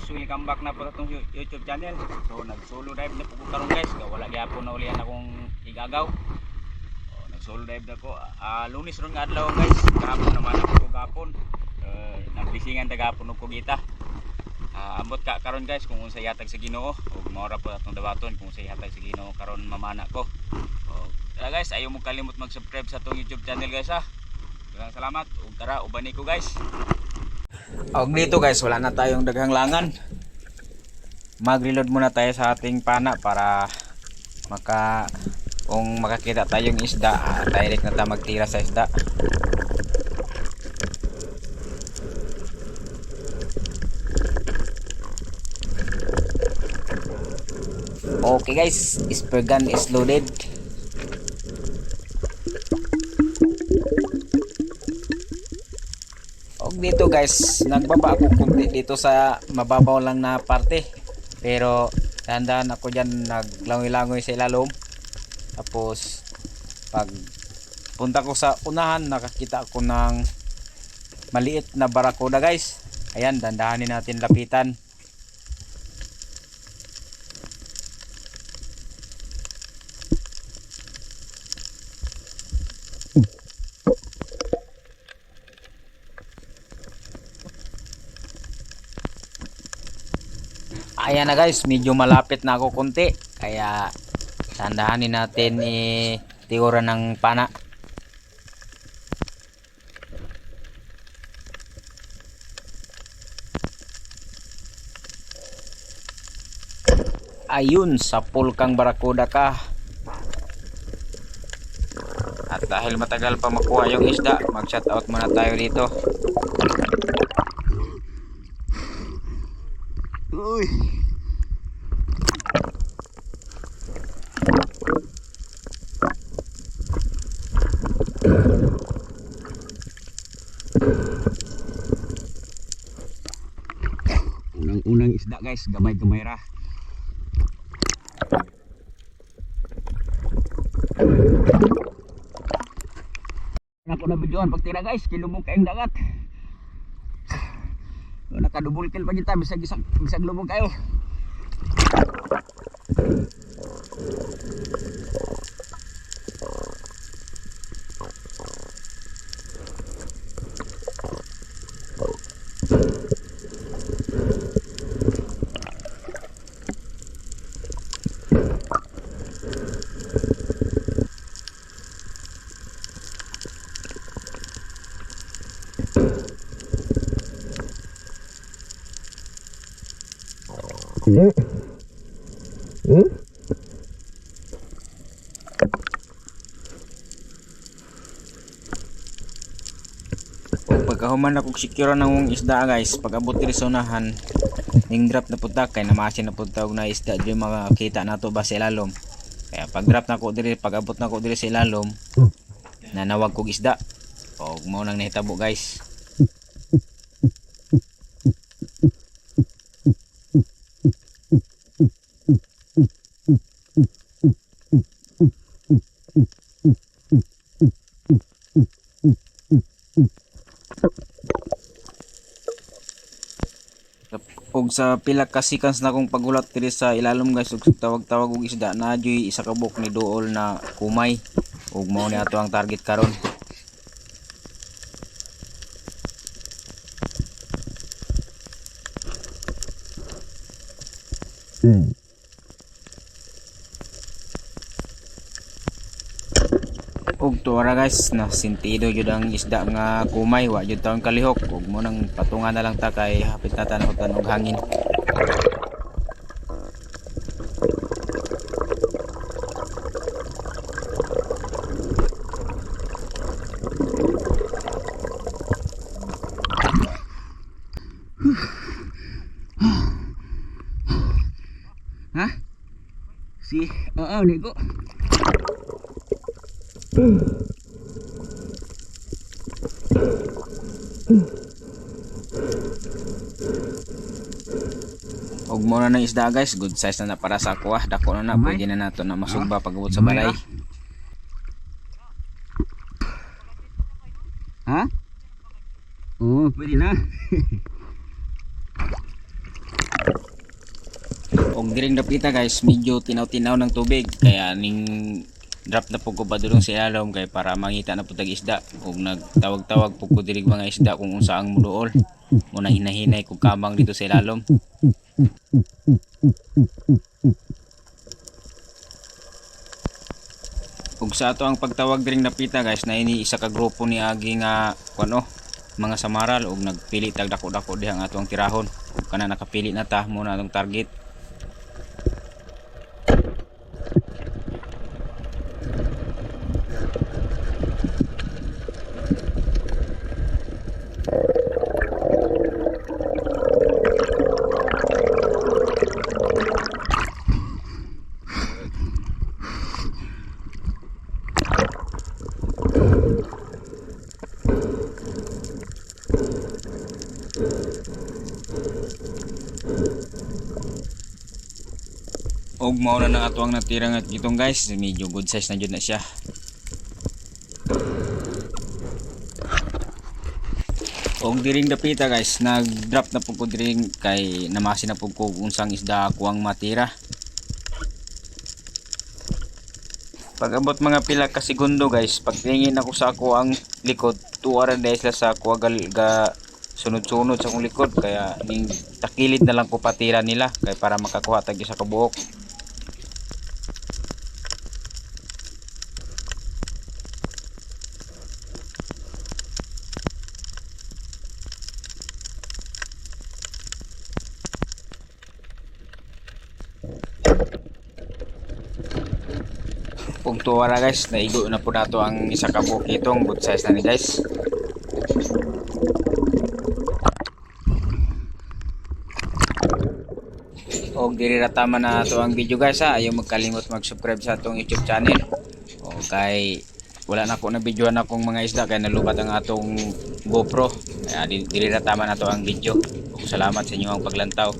guys, welcome back na po sa itong YouTube channel. So nag solo dive na po ko karon guys, kaya wala gyapon na ulian akong igagaw. Oh, nag solo dive na ko. Ah, lunis ron nga adlaw guys. Gapon naman ako ko gapon. Uh, nagbisingan ta gapon og kugita. Ah, ambot ka karon guys kung unsay yatag sa Ginoo ug maora po atong dawaton kung unsay yatag sa Ginoo karon mamana ko. Oh, tara guys, ayaw mo kalimot mag-subscribe sa itong YouTube channel guys ha. Salamat. Ug tara, ubani ko guys. Og dito guys, wala na tayong daghang langan. Mag-reload muna tayo sa ating pana para maka kung makakita tayong isda, ah, direct na tayo magtira sa isda. Okay guys, spear gun is loaded. Og dito guys, nagbaba ako kunti dito sa mababaw lang na parte. Pero tandaan ako diyan naglangoy-langoy sa ilalom. Tapos pag punta ko sa unahan, nakakita ako ng maliit na barakuda guys. Ayan, dandahanin natin lapitan. Ayan na guys, medyo malapit na ako konti. Kaya tandahanin natin i tiura ng pana. Ayun, sa pulkang barakuda ka. At dahil matagal pa makuha yung isda, mag-shout out muna tayo dito. Uy. Unang-unang isda guys, gamay-gamay ra. Ako na videoan pagtira guys, kilumong kayong dagat. Nakadouble kill pa kita, bisag bisag bisag lubog kayo. ん？ん？Pagkahuman na secure ng isda guys, pag abot diri sa unahan, ning drop na punta kay namasin na punta og na isda diri makakita nato ba sa ilalom. Kaya pag drop na ko diri, pag abot na ko diri sa ilalom, nanawag kog isda. Og mo nang nahitabo guys. Og sa pila ka seconds na kong pagulat diri sa ilalom guys. Ug tawag-tawag og isda na joy. Isa ka buok ni duol na kumay. Ug mao ni ato ang target karon ug tuwara guys na sintido jud ang isda nga kumay. Wa jud taon kalihok. Ug mo nang patungan na lang ta kay hapit na tanong tanog hangin. Ha? Si oo ligo Og mo na ng isda guys, good size na na para sa ako ah. Dako na na, pwede na nato na masugba pag abot sa balay. Ha? Oo, pwede na. Og diring dapita guys, medyo tinaw-tinaw ng tubig kaya ning drop na po ko ba dulong sa ilalom kay para mangita na po tag isda ug nagtawag-tawag po ko dirig mga isda kung unsa ang muduol muna hinahinay ko kamang dito sa ilalom ug sa ato ang pagtawag diring napita guys na ini isa ka grupo ni agi nga kuno mga samaral ug nagpili tag dako-dako diha ang atong tirahon. Kana nakapili na ta muna atong target og mao na nang ato ang natira nga gitong guys. Medyo good size na jud na siya. Og diring dapita guys. Nag drop na po ko diring kay namasi na po ko unsang isda ako ang matira pag abot mga pila ka segundo guys pagtingin ako sa ako ang likod tuwa rin dahil sila sa ako ga sunod-sunod sa akong likod kaya ning takilid na lang ko patira nila kay para makakuha tag isa ka buhok Pugtuwa na guys, naigo na po nato ang isa ka bukitong good size na ni guys. Og diri ra tama na to ang video guys ha. Ayaw magkalimot mag-subscribe sa atong YouTube channel. O kay wala na ko na videoan akong mga isda kaya nalubat ang atong GoPro. Kaya di- diri na to ang video. Og salamat sa inyo ang paglantaw.